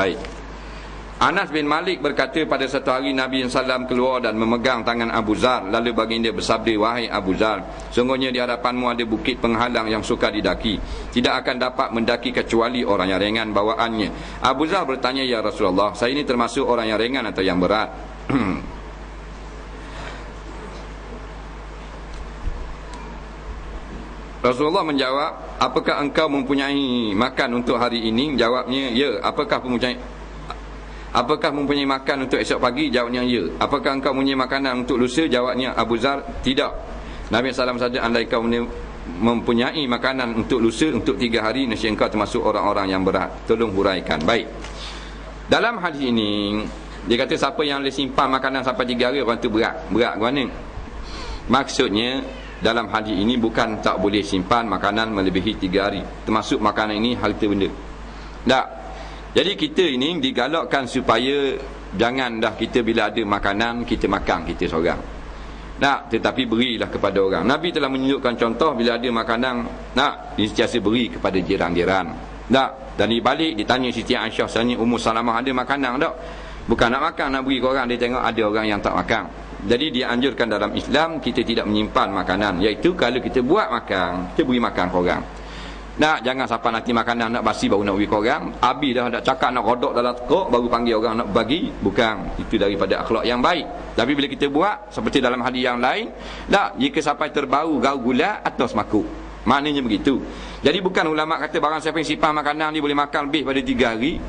Baik. Anas bin Malik berkata pada satu hari Nabi SAW keluar dan memegang tangan Abu Zar lalu baginda bersabda wahai Abu Zar sungguhnya di hadapanmu ada bukit penghalang yang suka didaki. Tidak akan dapat mendaki kecuali orang yang ringan bawaannya. Abu Zar bertanya ya Rasulullah saya ini termasuk orang yang ringan atau yang berat Rasulullah menjawab apakah engkau mempunyai makan untuk hari ini jawabnya ya apakah mempunyai Apakah mempunyai makan untuk esok pagi? Jawabnya ya. Apakah engkau mempunyai makanan untuk lusa? Jawabnya Abu Zar, tidak. Nabi SAW saja andai kau mempunyai makanan untuk lusa untuk tiga hari nasi engkau termasuk orang-orang yang berat. Tolong huraikan. Baik. Dalam hadis ini dia kata siapa yang boleh simpan makanan sampai tiga hari orang tu berat. Berat ke mana? Maksudnya dalam hadis ini bukan tak boleh simpan makanan melebihi tiga hari. Termasuk makanan ini harta benda. Tak. Jadi kita ini digalakkan supaya jangan dah kita bila ada makanan kita makan kita seorang. Nak tetapi berilah kepada orang. Nabi telah menunjukkan contoh bila ada makanan nak disentiasa beri kepada jiran-jiran. Tak dan di balik ditanya Siti Aisyah sani Ummu Salamah ada makanan tak? Bukan nak makan nak beri ke orang dia tengok ada orang yang tak makan. Jadi dianjurkan dalam Islam kita tidak menyimpan makanan iaitu kalau kita buat makan kita beri makan ke orang. Nak jangan siapa nanti makanan nak basi baru nak bagi kau orang. Abi dah nak cakap nak rodok dalam tekuk baru panggil orang nak bagi. Bukan itu daripada akhlak yang baik. Tapi bila kita buat seperti dalam hadis yang lain, tak jika sampai terbau gau gula atau semakuk. Maknanya begitu. Jadi bukan ulama kata barang siapa yang simpan makanan dia boleh makan lebih pada tiga hari.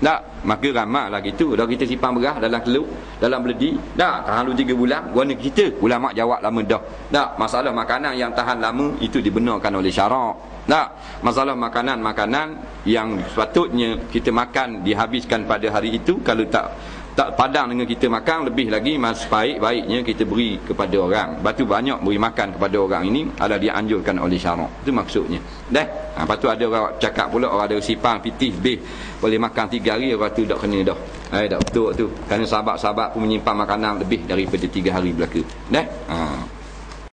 Tak, maka ramah lah gitu. Dah kita simpan beras dalam teluk, dalam beledi. Tak, tahan dulu tiga bulan. Guna kita. Ulama jawab lama dah. Tak, masalah makanan yang tahan lama itu dibenarkan oleh syarak. Tak, masalah makanan-makanan yang sepatutnya kita makan dihabiskan pada hari itu kalau tak tak padang dengan kita makan lebih lagi mas baik-baiknya kita beri kepada orang. Batu banyak beri makan kepada orang ini adalah dianjurkan oleh syarak. Itu maksudnya. Dah. Ha, lepas tu ada orang cakap pula orang ada sipang pitih bih. Boleh makan tiga hari orang tu tak kena dah. Eh dah betul tu. Kerana sahabat-sahabat pun menyimpan makanan lebih daripada tiga hari belaka. Dah. Ha.